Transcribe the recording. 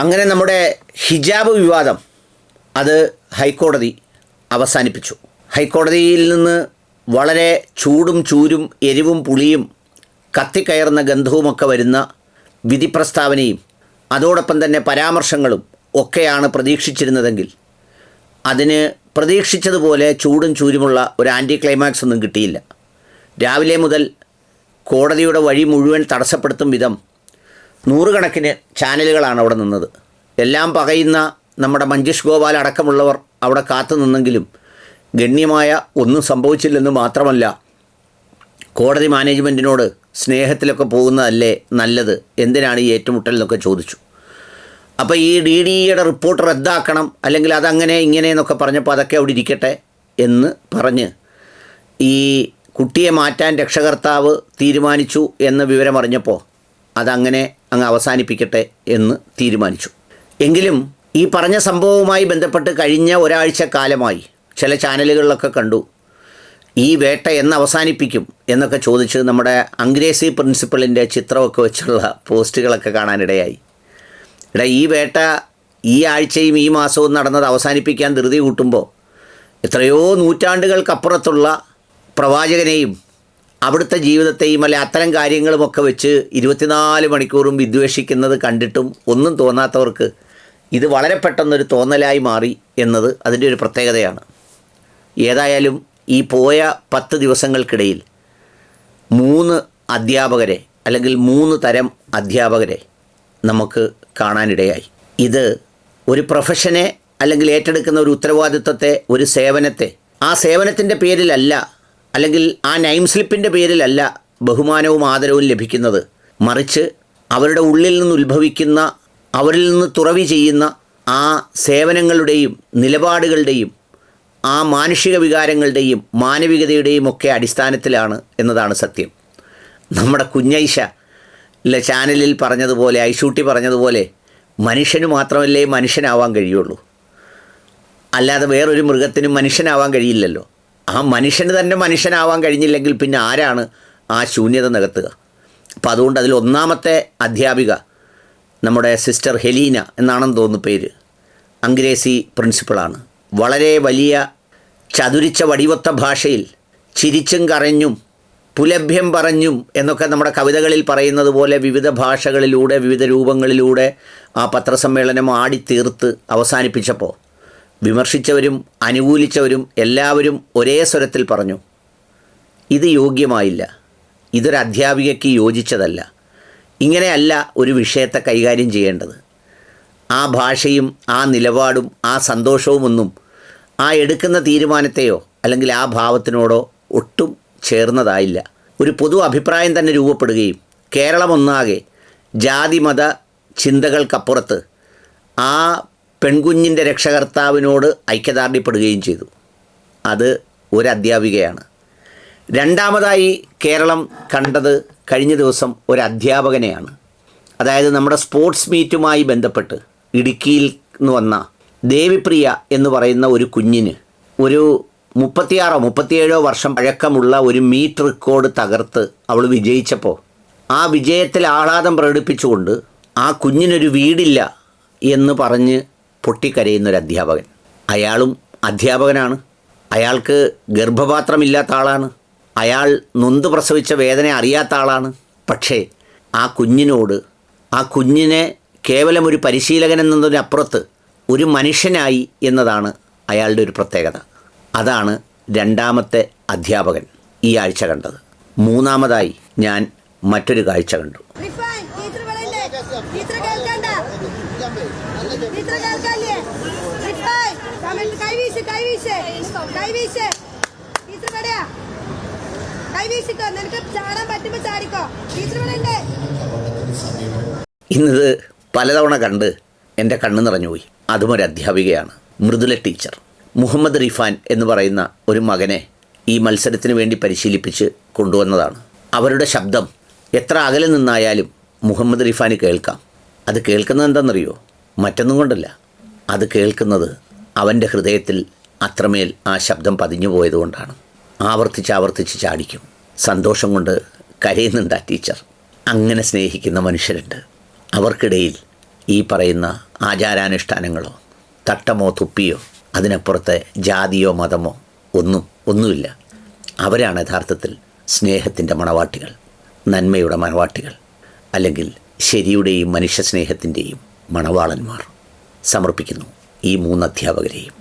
അങ്ങനെ നമ്മുടെ ഹിജാബ് വിവാദം അത് ഹൈക്കോടതി അവസാനിപ്പിച്ചു. ഹൈക്കോടതിയിൽ നിന്ന് വളരെ ചൂടും ചൂരും എരിവും പുളിയും കത്തിക്കയറുന്ന ഗന്ധവുമൊക്കെ വരുന്ന വിധി പ്രസ്താവനയും അതോടൊപ്പം തന്നെ പരാമർശങ്ങളും ഒക്കെയാണ് പ്രതീക്ഷിച്ചിരുന്നതെങ്കിൽ അതിന് പ്രതീക്ഷിച്ചതുപോലെ ചൂടും ചൂരുമുള്ള ഒരു ആന്റി ക്ലൈമാക്സ് ഒന്നും കിട്ടിയില്ല. രാവിലെ മുതൽ കോടതിയുടെ വഴി മുഴുവൻ തടസ്സപ്പെടുത്തും വിധം നൂറുകണക്കിന് ചാനലുകളാണ് അവിടെ നിന്നത്. എല്ലാം പകയുന്ന നമ്മുടെ മഞ്ജുഷ് ഗോപാൽ അടക്കമുള്ളവർ അവിടെ കാത്തു നിന്നെങ്കിലും ഗണ്യമായ ഒന്നും സംഭവിച്ചില്ലെന്ന് മാത്രമല്ല കോടതി മാനേജ്മെന്റിനോട് സ്നേഹത്തിലൊക്കെ പോകുന്നതല്ലേ നല്ലത്? എന്തിനാണ് ഈ ഏറ്റുമുട്ടൽ എന്നൊക്കെ ചോദിച്ചു. അപ്പോൾ ഈ ഡി ഡി ഇയുടെ റിപ്പോർട്ട് റദ്ദാക്കണം അല്ലെങ്കിൽ അതങ്ങനെ ഇങ്ങനെ എന്നൊക്കെ പറഞ്ഞപ്പോൾ അതൊക്കെ അവിടെ ഇരിക്കട്ടെ എന്ന് പറഞ്ഞ് ഈ കുട്ടിയെ മാറ്റാൻ രക്ഷകർത്താവ് തീരുമാനിച്ചു എന്ന വിവരം അറിഞ്ഞപ്പോൾ അതങ്ങനെ അങ്ങ് അവസാനിപ്പിക്കട്ടെ എന്ന് തീരുമാനിച്ചു. എങ്കിലും ഈ പറഞ്ഞ സംഭവവുമായി ബന്ധപ്പെട്ട് കഴിഞ്ഞ ഒരാഴ്ച കാലമായി ചില ചാനലുകളിലൊക്കെ കണ്ടു. ഈ വേട്ട എന്ന് അവസാനിപ്പിക്കും എന്നൊക്കെ ചോദിച്ച് നമ്മുടെ അംഗ്രേസി പ്രിൻസിപ്പളിന്റെ ചിത്രമൊക്കെ വെച്ചുള്ള പോസ്റ്റുകളൊക്കെ കാണാനിടയായി. ഇവിടെ ഈ വേട്ട ഈ ആഴ്ചയും ഈ മാസവും നടന്നത് അവസാനിപ്പിക്കാൻ ധൃതി കൂട്ടുമ്പോൾ എത്രയോ നൂറ്റാണ്ടുകൾക്കപ്പുറത്തുള്ള പ്രവാചകനെയും അവിടുത്തെ ജീവിതത്തെയും അല്ലെ അത്തരം കാര്യങ്ങളുമൊക്കെ വെച്ച് ഇരുപത്തിനാല് മണിക്കൂറും വിദ്വേഷിക്കുന്നത് കണ്ടിട്ടും ഒന്നും തോന്നാത്തവർക്ക് ഇത് വളരെ പെട്ടെന്നൊരു തോന്നലായി മാറി എന്നത് അതിന്റെ ഒരു പ്രത്യേകതയാണ്. ഏതായാലും ഈ പോയ പത്ത് ദിവസങ്ങൾക്കിടയിൽ മൂന്ന് അധ്യാപകരെ അല്ലെങ്കിൽ മൂന്ന് തരം അധ്യാപകരെ നമുക്ക് കാണാനിടയായി. ഇത് ഒരു പ്രൊഫഷനെ അല്ലെങ്കിൽ ഏറ്റെടുക്കുന്ന ഒരു ഉത്തരവാദിത്വത്തെ ഒരു സേവനത്തെ ആ സേവനത്തിന്റെ പേരിലല്ല അല്ലെങ്കിൽ ആ നൈം സ്ലിപ്പിന്റെ പേരിലല്ല ബഹുമാനവും ആദരവും ലഭിക്കുന്നത്. മറിച്ച് അവരുടെ ഉള്ളിൽ നിന്ന് ഉത്ഭവിക്കുന്ന അവരിൽ നിന്ന് തുറവി ചെയ്യുന്ന ആ സേവനങ്ങളുടെയും നിലപാടുകളുടെയും ആ മാനുഷിക വികാരങ്ങളുടെയും മാനവികതയുടെയും ഒക്കെ അടിസ്ഥാനത്തിലാണ് എന്നതാണ് സത്യം. നമ്മുടെ കുഞ്ഞൈഷ ഇല്ല ചാനലിൽ പറഞ്ഞതുപോലെ ഐഷൂട്ടി പറഞ്ഞതുപോലെ മനുഷ്യന് മാത്രമല്ലേ മനുഷ്യനാവാൻ കഴിയുള്ളൂ. അല്ലാതെ വേറൊരു മൃഗത്തിനും മനുഷ്യനാവാൻ കഴിയില്ലല്ലോ. ആ മനുഷ്യന് തന്നെ മനുഷ്യനാവാൻ കഴിഞ്ഞില്ലെങ്കിൽ പിന്നെ ആരാണ് ആ ശൂന്യത നികത്തുക? അപ്പോൾ അതുകൊണ്ട് അതിൽ ഒന്നാമത്തെ അധ്യാപിക നമ്മുടെ സിസ്റ്റർ ഹെലീന എന്നാണെന്ന് തോന്നുന്നു പേര്. അംഗ്രേസി പ്രിൻസിപ്പളാണ്. വളരെ വലിയ ചതുരിച്ച വടിവൊത്ത ഭാഷയിൽ ചിരിച്ചും കരഞ്ഞും പുലഭ്യം പറഞ്ഞും എന്നൊക്കെ നമ്മുടെ കവിതകളിൽ പറയുന്നത് പോലെ വിവിധ ഭാഷകളിലൂടെ വിവിധ രൂപങ്ങളിലൂടെ ആ പത്രസമ്മേളനം ആടിത്തീർത്ത് അവസാനിപ്പിച്ചപ്പോൾ വിമർശിച്ചവരും അനുകൂലിച്ചവരും എല്ലാവരും ഒരേ സ്വരത്തിൽ പറഞ്ഞു ഇത് യോഗ്യമായില്ല. ഇതൊരു അധ്യാപികയ്ക്ക് യോജിച്ചതല്ല. ഇങ്ങനെയല്ല ഒരു വിഷയത്തെ കൈകാര്യം ചെയ്യേണ്ടത്. ആ ഭാഷയും ആ നിലപാടും ആ സന്തോഷവുമൊന്നും ആ എടുക്കുന്ന തീരുമാനത്തെയോ അല്ലെങ്കിൽ ആ ഭാവത്തിനോടോ ഒട്ടും ചേർന്നതായില്ല. ഒരു പൊതു അഭിപ്രായം തന്നെ രൂപപ്പെടുകയും കേരളമൊന്നാകെ ജാതിമത ചിന്തകൾക്കപ്പുറത്ത് ആ പെൺകുഞ്ഞിന്റെ രക്ഷകർത്താവിനോട് ഐക്യദാർഢ്യപ്പെടുകയും ചെയ്തു. അത് ഒരു അധ്യാപികയാണ് രണ്ടാമതായി കേരളം കണ്ടത് കഴിഞ്ഞ ദിവസം ഒരു അധ്യാപകനെയാണ്. അതായത് നമ്മുടെ സ്പോർട്സ് മീറ്റുമായി ബന്ധപ്പെട്ട് ഇടുക്കിയിൽ നിന്ന് വന്ന ദേവിപ്രിയ എന്ന് പറയുന്ന ഒരു കുഞ്ഞിന് ഒരു മുപ്പത്തിയാറോ മുപ്പത്തിയേഴോ വർഷം പഴക്കമുള്ള ഒരു മീറ്റ് റെക്കോർഡ് തകർത്ത് അവൾ വിജയിച്ചപ്പോൾ ആ വിജയത്തിൽ ആഹ്ലാദം പ്രകടിപ്പിച്ചുകൊണ്ട് ആ കുഞ്ഞിനൊരു വീടില്ല എന്ന് പറഞ്ഞ് പൊട്ടിക്കരയുന്നൊരു അധ്യാപകൻ അയാളും അധ്യാപകനാണ്. അയാൾക്ക് ഗർഭപാത്രമില്ലാത്ത ആളാണ്. അയാൾ നൊന്ത് പ്രസവിച്ച വേദന അറിയാത്ത ആളാണ്. പക്ഷേ ആ കുഞ്ഞിനോട് ആ കുഞ്ഞിനെ കേവലം ഒരു പരിശീലകൻ എന്നതിനപ്പുറത്ത് ഒരു മനുഷ്യനായി എന്നതാണ് അയാളുടെ ഒരു പ്രത്യേകത. അതാണ് രണ്ടാമത്തെ അധ്യാപകൻ ഈ ആഴ്ച കണ്ടത്. മൂന്നാമതായി ഞാൻ മറ്റൊരു കാഴ്ച കണ്ടു റിഫൈൻ ടീച്ചർ പറയണ്ടേ ടീച്ചർ കേൾക്കണ്ട ടീച്ചർ കേൾക്കാല്ലേ റിഫൈൻ കമന്റ് കൈവീശ് കൈവീശ്. കൈവീശ്. ടീച്ചർ പറയാ കൈവീശിക്കോ? നിനക്ക് ചാടാൻ പറ്റുമ്പോ ചാടിക്കോ. ടീച്ചർ പറയണ്ടേ ഇന്നത് പലതവണ കണ്ട് എന്റെ കണ്ണ് നിറഞ്ഞുപോയി. അതും ഒരു അധ്യാപികയാണ്. മൃദുല ടീച്ചർ. മുഹമ്മദ് റിഫാൻ എന്ന് പറയുന്ന ഒരു മകനെ ഈ മത്സരത്തിന് വേണ്ടി പരിശീലിപ്പിച്ച് കൊണ്ടുവന്നതാണ്. അവരുടെ ശബ്ദം എത്ര അകലെ നിന്നായാലും മുഹമ്മദ് റിഫാന് കേൾക്കാം. അത് കേൾക്കുന്നത് എന്താണെന്നറിയോ? മറ്റൊന്നും കൊണ്ടല്ല. അത് കേൾക്കുന്നത് അവന്റെ ഹൃദയത്തിൽ അത്രമേൽ ആ ശബ്ദം പതിഞ്ഞു പോയതുകൊണ്ടാണ്. ആവർത്തിച്ച് ആവർത്തിച്ച് ചാടിക്കും. സന്തോഷം കൊണ്ട് കരയുന്നുണ്ട് ആ ടീച്ചർ. അങ്ങനെ സ്നേഹിക്കുന്ന മനുഷ്യരുണ്ട്. അവർക്കിടയിൽ ഈ പറയുന്ന ആചാരാനുഷ്ഠാനങ്ങളോ തട്ടമോ തുപ്പിയോ അതിനപ്പുറത്തെ ജാതിയോ മതമോ ഒന്നും ഒന്നുമില്ല. അവരാണ് യഥാർത്ഥത്തിൽ സ്നേഹത്തിന്റെ മണവാട്ടികൾ നന്മയുടെ മണവാട്ടികൾ അല്ലെങ്കിൽ ശരിയുടെയും മനുഷ്യ സ്നേഹത്തിന്റെയും മണവാളന്മാർ. സമർപ്പിക്കുന്നു. ഈ മൂന്ന് അധ്യാപകരെയും